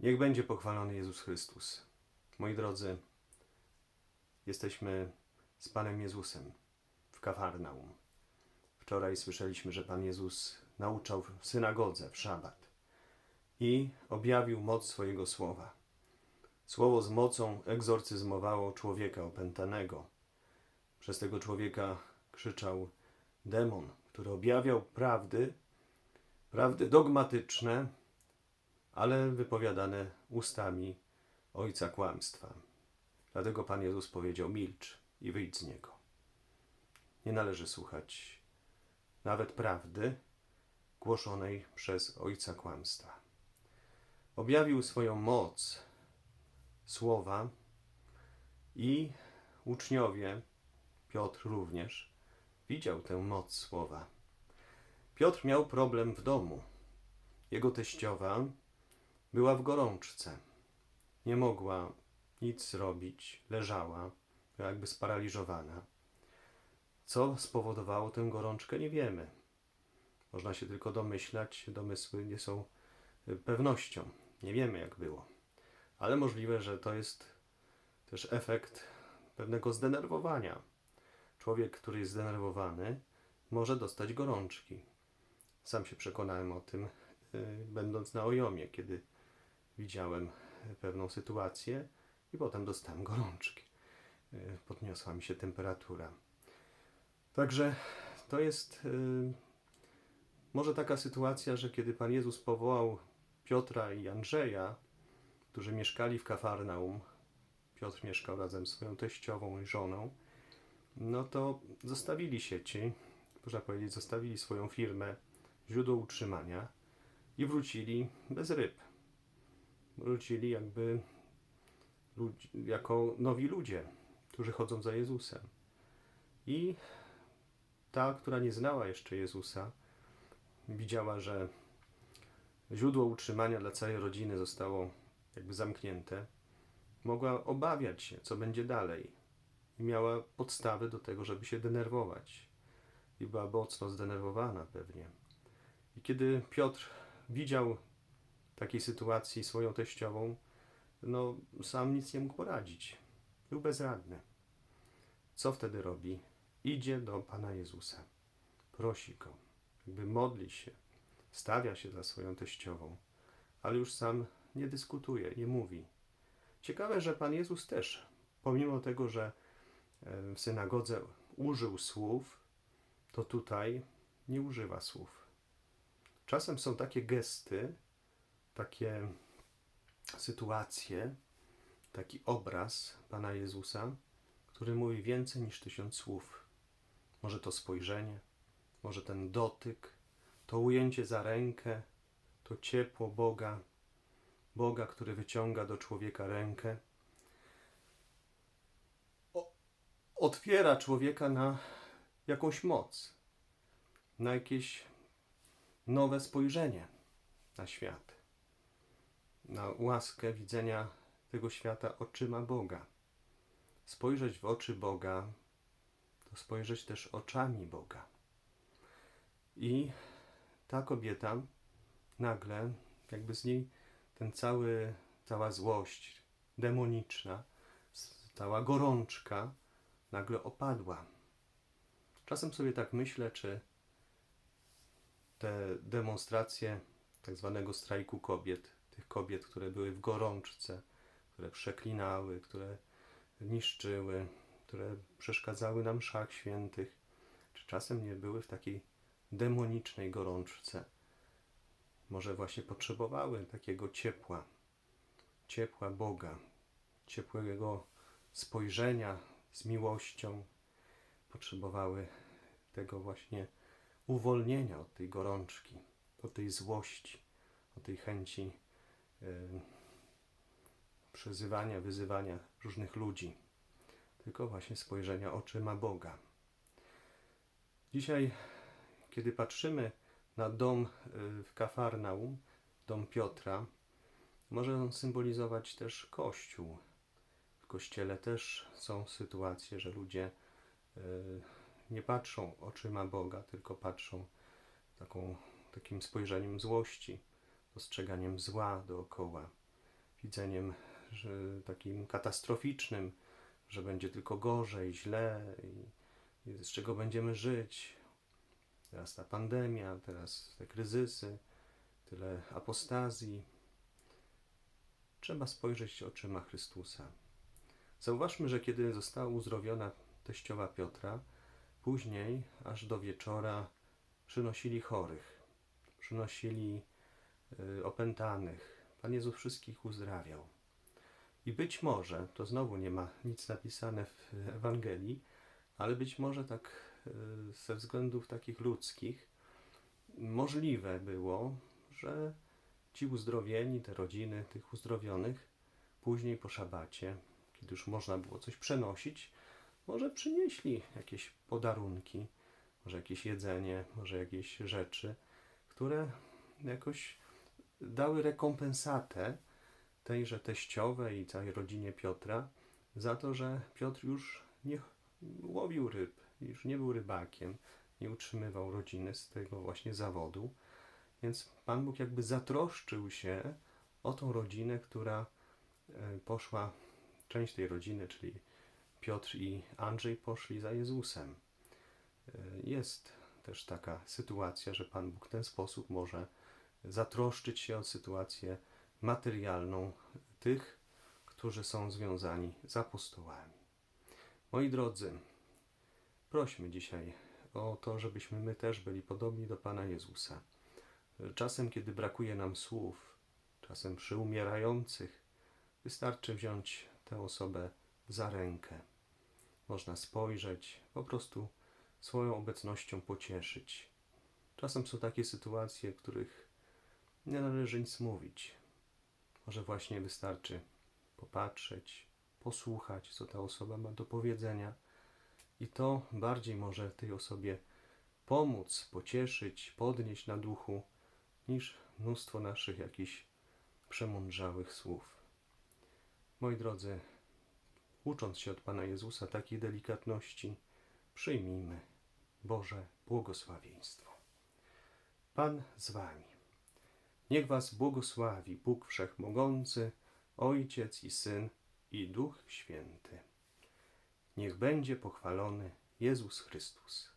Niech będzie pochwalony Jezus Chrystus. Moi drodzy, jesteśmy z Panem Jezusem w Kafarnaum. Wczoraj słyszeliśmy, że Pan Jezus nauczał w synagodze w szabat i objawił moc swojego słowa. Słowo z mocą egzorcyzmowało człowieka opętanego. Przez tego człowieka krzyczał demon, który objawiał prawdy, prawdy dogmatyczne, ale wypowiadane ustami ojca kłamstwa. Dlatego Pan Jezus powiedział: Milcz i wyjdź z niego. Nie należy słuchać nawet prawdy głoszonej przez ojca kłamstwa. Objawił swoją moc słowa i uczniowie, Piotr również, widział tę moc słowa. Piotr miał problem w domu. Jego teściowa była w gorączce. Nie mogła nic zrobić, leżała, jakby sparaliżowana. Co spowodowało tę gorączkę, nie wiemy. Można się tylko domyślać, domysły nie są y, pewnością. Nie wiemy, jak było. Ale możliwe, że to jest też efekt pewnego zdenerwowania. Człowiek, który jest zdenerwowany, może dostać gorączki. Sam się przekonałem o tym, y, będąc na Ojomie, kiedy widziałem pewną sytuację i potem dostałem gorączki. Y, Podniosła mi się temperatura. Także to jest y, może taka sytuacja, że kiedy Pan Jezus powołał Piotra i Andrzeja, którzy mieszkali w Kafarnaum, Piotr mieszkał razem z swoją teściową i żoną, no to zostawili sieci, można powiedzieć, zostawili swoją firmę, źródło utrzymania i wrócili bez ryb. Wrócili jakby ludzi, jako nowi ludzie, którzy chodzą za Jezusem. I ta, która nie znała jeszcze Jezusa, widziała, że źródło utrzymania dla całej rodziny zostało jakby zamknięte, mogła obawiać się, co będzie dalej. I miała podstawy do tego, żeby się denerwować. I była mocno zdenerwowana pewnie. I kiedy Piotr widział takiej sytuacji swoją teściową, no sam nic nie mógł poradzić. Był bezradny. Co wtedy robi? Idzie do Pana Jezusa. Prosi Go. Jakby modli się. Stawia się za swoją teściową. Ale już sam nie dyskutuje, nie mówi. Ciekawe, że Pan Jezus też, pomimo tego, że e, w synagodze użył słów, to tutaj nie używa słów. Czasem są takie gesty, takie sytuacje, taki obraz Pana Jezusa, który mówi więcej niż tysiąc słów. Może to spojrzenie, może ten dotyk, to ujęcie za rękę, to ciepło Boga, Boga, który wyciąga do człowieka rękę, otwiera człowieka na jakąś moc, na jakieś nowe spojrzenie na świat, na łaskę widzenia tego świata oczyma Boga. Spojrzeć w oczy Boga to spojrzeć też oczami Boga. I ta kobieta nagle, jakby z niej ten cały, cała złość demoniczna, cała gorączka nagle opadła. Czasem sobie tak myślę, czy te demonstracje tak zwanego strajku kobiet, tych kobiet, które były w gorączce, które przeklinały, które niszczyły, które przeszkadzały nam mszach świętych, czy czasem nie były w takiej demonicznej gorączce. Może właśnie potrzebowały takiego ciepła, ciepła Boga, ciepłego spojrzenia z miłością. Potrzebowały tego właśnie uwolnienia od tej gorączki, od tej złości, od tej chęci przyzywania, wyzywania różnych ludzi, tylko właśnie spojrzenia oczyma Boga. Dzisiaj, kiedy patrzymy na dom w Kafarnaum, dom Piotra, może on symbolizować też Kościół. W Kościele też są sytuacje, że ludzie nie patrzą oczyma Boga, tylko patrzą taką, takim spojrzeniem złości, dostrzeganiem zła dookoła. widzeniem że takim katastroficznym, że będzie tylko gorzej, źle i, z czego będziemy żyć. Teraz ta pandemia, teraz te kryzysy, tyle apostazji. Trzeba spojrzeć oczyma Chrystusa. Zauważmy, że kiedy została uzdrowiona teściowa Piotra, później, aż do wieczora, przynosili chorych, przynosili opętanych. Pan Jezus wszystkich uzdrawiał. I być może, to znowu nie ma nic napisane w Ewangelii, ale być może tak y, ze względów takich ludzkich możliwe było, że ci uzdrowieni, te rodziny tych uzdrowionych, później po szabacie, kiedy już można było coś przenosić, może przynieśli jakieś podarunki, może jakieś jedzenie, może jakieś rzeczy, które jakoś dały rekompensatę tejże teściowej i całej rodzinie Piotra za to, że Piotr już nie łowił ryb, już nie był rybakiem, nie utrzymywał rodziny z tego właśnie zawodu. Więc Pan Bóg jakby zatroszczył się o tą rodzinę, która e, poszła, część tej rodziny, czyli Piotr i Andrzej poszli za Jezusem. E, Jest też taka sytuacja, że Pan Bóg w ten sposób może zatroszczyć się o sytuację materialną tych, którzy są związani z apostołami. Moi drodzy, prośmy dzisiaj o to, żebyśmy my też byli podobni do Pana Jezusa. Czasem, kiedy brakuje nam słów, czasem przy umierających, wystarczy wziąć tę osobę za rękę. Można spojrzeć, po prostu swoją obecnością pocieszyć. Czasem są takie sytuacje, których nie należy nic mówić. Może właśnie wystarczy popatrzeć, posłuchać, co ta osoba ma do powiedzenia, i to bardziej może tej osobie pomóc, pocieszyć, podnieść na duchu, niż mnóstwo naszych jakichś przemądrzałych słów. Moi drodzy, ucząc się od Pana Jezusa takiej delikatności, przyjmijmy Boże błogosławieństwo. Pan z Wami. Niech Was błogosławi Bóg Wszechmogący, Ojciec i Syn i Duch Święty. Niech będzie pochwalony Jezus Chrystus.